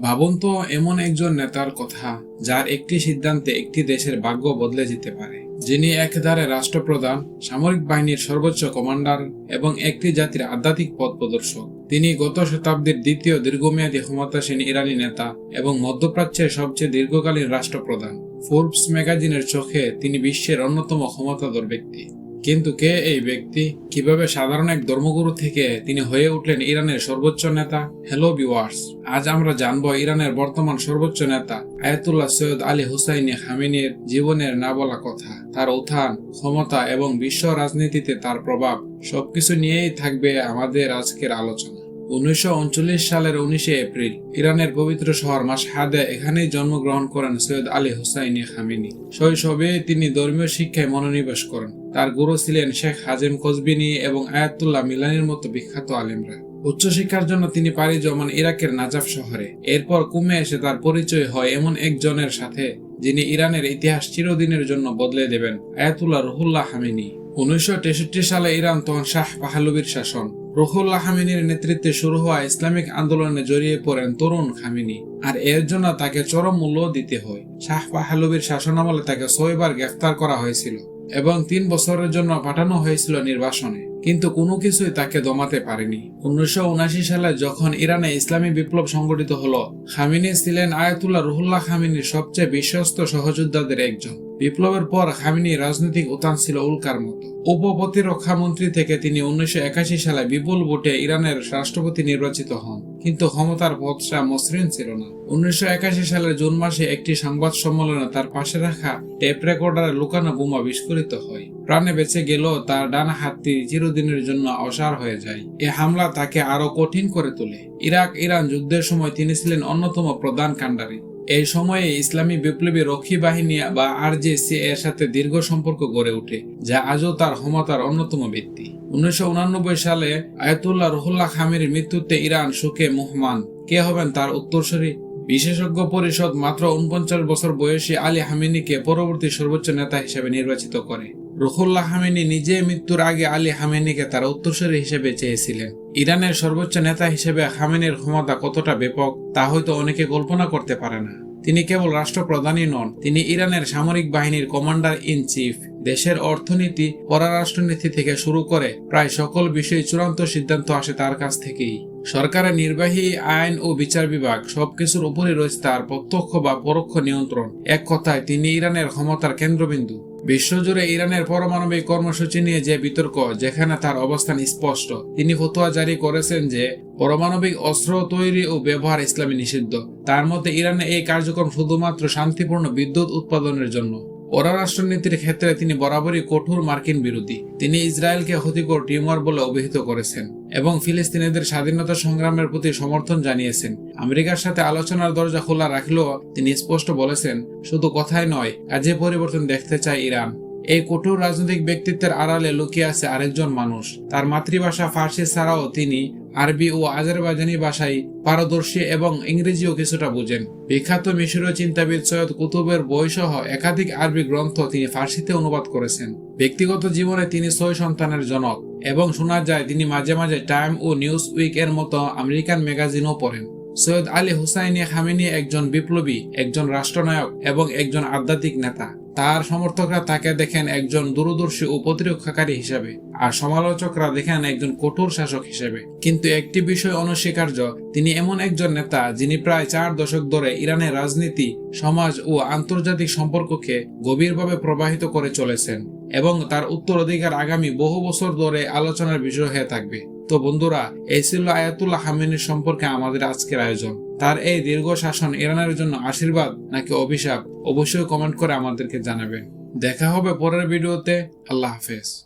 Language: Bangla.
ভাবুন তো, এমন একজন নেতার কথা, যার একটি সিদ্ধান্তে একটি দেশের ভাগ্য বদলে যেতে পারে। যিনি একধারে রাষ্ট্রপ্রধান, সামরিক বাহিনীর সর্বোচ্চ কমান্ডার এবং একটি জাতির আধ্যাত্মিক পথ প্রদর্শক। তিনি গত শতাব্দীর দ্বিতীয় দীর্ঘমেয়াদী ক্ষমতাসীন ইরানি নেতা এবং মধ্যপ্রাচ্যের সবচেয়ে দীর্ঘকালীন রাষ্ট্রপ্রধান। ফোর্বস ম্যাগাজিনের চোখে তিনি বিশ্বের অন্যতম ক্ষমতাধর ব্যক্তি। কিন্তু কে এই ব্যক্তি? কীভাবে সাধারণ এক ধর্মগুরু থেকে তিনি হয়ে উঠলেন ইরানের সর্বোচ্চ নেতা? হ্যালো বিওয়ার্স আজ আমরা জানব ইরানের বর্তমান সর্বোচ্চ নেতা, আয়াতুল্লাহ সৈয়দ আলী হুসাইনি হামিনের জীবনের না বলা কথা, তার উত্থান, ক্ষমতা এবং বিশ্ব রাজনীতিতে তার প্রভাব। সবকিছু নিয়েই থাকবে আমাদের আজকের আলোচনা। উনিশশো সালের উনিশে এপ্রিল, ইরানের পবিত্র শহর মাসহাদে এখানেই জন্মগ্রহণ করেন সৈয়দ আলী হুসাইনি খামিনি। শৈশবে তিনি ধর্মীয় শিক্ষায় মনোনিবেশ করেন। তার গুরু ছিলেন শেখ হাজিম কসবিনী এবং আয়াতুল্লাহ মিলানির মতো বিখ্যাত আলেমরা। উচ্চশিক্ষার জন্য তিনি পাড়ি জমান ইরাকের নাজাফ শহরে। এরপর কুমে এসে তার পরিচয় হয় এমন একজনের সাথে, যিনি ইরানের ইতিহাস চিরদিনের জন্য বদলে দেবেন, আয়াতুল্লাহ রহুল্লাহ হামিনী উনিশশো তেষট্টি সালে ইরান তখন শাহ পাহালুবির শাসন। রুহুল্লাহ খামিনীর নেতৃত্বে শুরু হওয়া ইসলামিক আন্দোলনে জড়িয়ে পড়েন তরুণ খামিনী। আর এর জন্য তাকে চরম মূল্য দিতে হয়। শাহ পাহালুবির শাসনামলে তাকে ছয়বার গ্রেফতার করা হয়েছিল এবং তিন বছরের জন্য পাঠানো হয়েছিল নির্বাসনে। কিন্তু কোনো কিছুই তাকে দমাতে পারেনি। উনিশশো উনআশি সালে যখন ইরানে ইসলামী বিপ্লব সংগঠিত হলো, খামিনি ছিলেন আয়াতুল্লাহ রুহুল্লাহ খামিনীর সবচেয়ে বিশ্বস্ত সহযোদ্ধাদের একজন। বিপ্লবের পর খামিনি রাজনৈতিক উত্থান ছিল উল্কার মতো। উপপ্রতিরক্ষা মন্ত্রী থেকে তিনি উনিশশো সালে বিপুল ভোটে ইরানের রাষ্ট্রপতি নির্বাচিত হন, কিন্তু ক্ষমতার পথটা মসৃণ ছিল না। উনিশশো সালের জুন মাসে একটি সংবাদ সম্মেলনে তার পাশে রাখা টেপ রেকর্ডারে লুকানো বোমা বিস্ফোরিত হয়। প্রাণে বেঁচে গেলেও তার ডান হাতটি চিরদিনের জন্য অসার হয়ে যায়। এ হামলা তাকে আরও কঠিন করে তোলে। ইরাক ইরান যুদ্ধের সময় তিনি ছিলেন অন্যতম প্রধান কাণ্ডারী। এই সময়ে ইসলামী বিপ্লবী রক্ষী বাহিনী বা আরজেসি এর সাথে দীর্ঘ সম্পর্ক গড়ে ওঠে, যা আজও তার ক্ষমতার অন্যতম ব্যক্তি উনিশশো সালে আয়তুল্লাহ রহুল্লাহ খামির মৃত্যুতে ইরান সুখে মুহমান। কে হবেন তার উত্তরসূরি? বিশেষজ্ঞ পরিষদ মাত্র উনপঞ্চাশ বছর বয়সী আলী হামিনিকে পরবর্তী সর্বোচ্চ নেতা হিসেবে নির্বাচিত করে। রুহুল্লাহ হামিনি নিজে মৃত্যুর আগে আলী হামিনিকে তার উত্তরসূরি হিসেবে চেয়েছিলেন। ইরানের সর্বোচ্চ নেতা হিসেবে হামিনির ক্ষমতা কতটা ব্যাপক, তা হয়তো অনেকে কল্পনা করতে পারে না। তিনি কেবল রাষ্ট্রপ্রধানই নন, তিনি ইরানের সামরিক বাহিনীর কমান্ডার ইন চিফ দেশের অর্থনীতি, পররাষ্ট্রনীতি থেকে শুরু করে প্রায় সকল বিষয়ে চূড়ান্ত সিদ্ধান্ত আসে তার কাছ থেকেই। সরকারের নির্বাহী আইন ও বিচার বিভাগ সবকিছুর উপরে রয়েছে তার প্রত্যক্ষ বা পরোক্ষ নিয়ন্ত্রণ। এক কথায়, তিনি ইরানের ক্ষমতার কেন্দ্রবিন্দু। বিশ্বজুড়ে ইরানের পারমাণবিক কর্মসূচি নিয়ে যে বিতর্ক, যেখানে তার অবস্থান স্পষ্ট, তিনি ফতোয়া জারি করেছেন যে, পারমাণবিক অস্ত্র তৈরি ও ব্যবহার ইসলামী নিষিদ্ধ। তার মধ্যে ইরানে এই কার্যক্রম শুধুমাত্র শান্তিপূর্ণ বিদ্যুৎ উৎপাদনের জন্য। পররাষ্ট্রনীতির ক্ষেত্রে তিনি বরাবরই কঠোর মার্কিন বিরোধী। তিনি ইসরায়েলকে ক্ষতিকর টিউমার বলে অভিহিত করেছেন এবং ফিলিস্তিনিদের স্বাধীনতা সংগ্রামের প্রতি সমর্থন জানিয়েছেন। আমেরিকার সাথে আলোচনার দরজা খোলা রাখলেও তিনি স্পষ্ট বলেছেন, শুধু কথাই নয়, কাজে পরিবর্তন দেখতে চায় ইরান। এই কঠোর রাজনৈতিক ব্যক্তিত্বের আড়ালে লুকিয়ে আছে আরেকজন মানুষ। তার মাতৃভাষা ফার্সি ছাড়াও তিনি আরবি ও আজারবাইজানি ভাষায় পারদর্শী এবং ইংরেজিও কিছুটা বুঝেন। বিখ্যাত মিশরীয় চিন্তাবিদ সৈয়দ কুতুবের বইসহ একাধিক আরবি গ্রন্থ তিনি ফার্সিতে অনুবাদ করেছেন। ব্যক্তিগত জীবনে তিনি ছয় সন্তানের জনক এবং শোনা যায় তিনি মাঝে মাঝে টাইম ও নিউজ উইক এর মতো আমেরিকান ম্যাগাজিনও পড়েন। সৈয়দ আলী হুসাইনি খামিনি একজন বিপ্লবী, একজন রাষ্ট্রনায়ক এবং একজন আধ্যাত্মিক নেতা। তার সমর্থকরা তাকে দেখেন একজন দূরদর্শী ও প্রতিরক্ষাকারী হিসেবে, আর সমালোচকরা দেখেন একজন কঠোর শাসক হিসেবে। কিন্তু একটি বিষয় অনস্বীকার্য, তিনি এমন একজন নেতা যিনি প্রায় চার দশক ধরে ইরানের রাজনীতি, সমাজ ও আন্তর্জাতিক সম্পর্ককে গভীরভাবে প্রবাহিত করে চলেছেন এবং তার উত্তরাধিকার আগামী বহু বছর ধরে আলোচনার বিষয় হয়ে থাকবে। তো বন্ধুরা, এই ছিল আয়াতুল্লাহ হামিনের সম্পর্কে আমাদের আজকের আয়োজন। তার এই দীর্ঘ শাসন ইরানের জন্য আশীর্বাদ নাকি অভিশাপ অবশ্যই কমেন্ট করে আমাদেরকে জানাবেন। দেখা হবে পরের ভিডিওতে। আল্লাহ হাফেজ।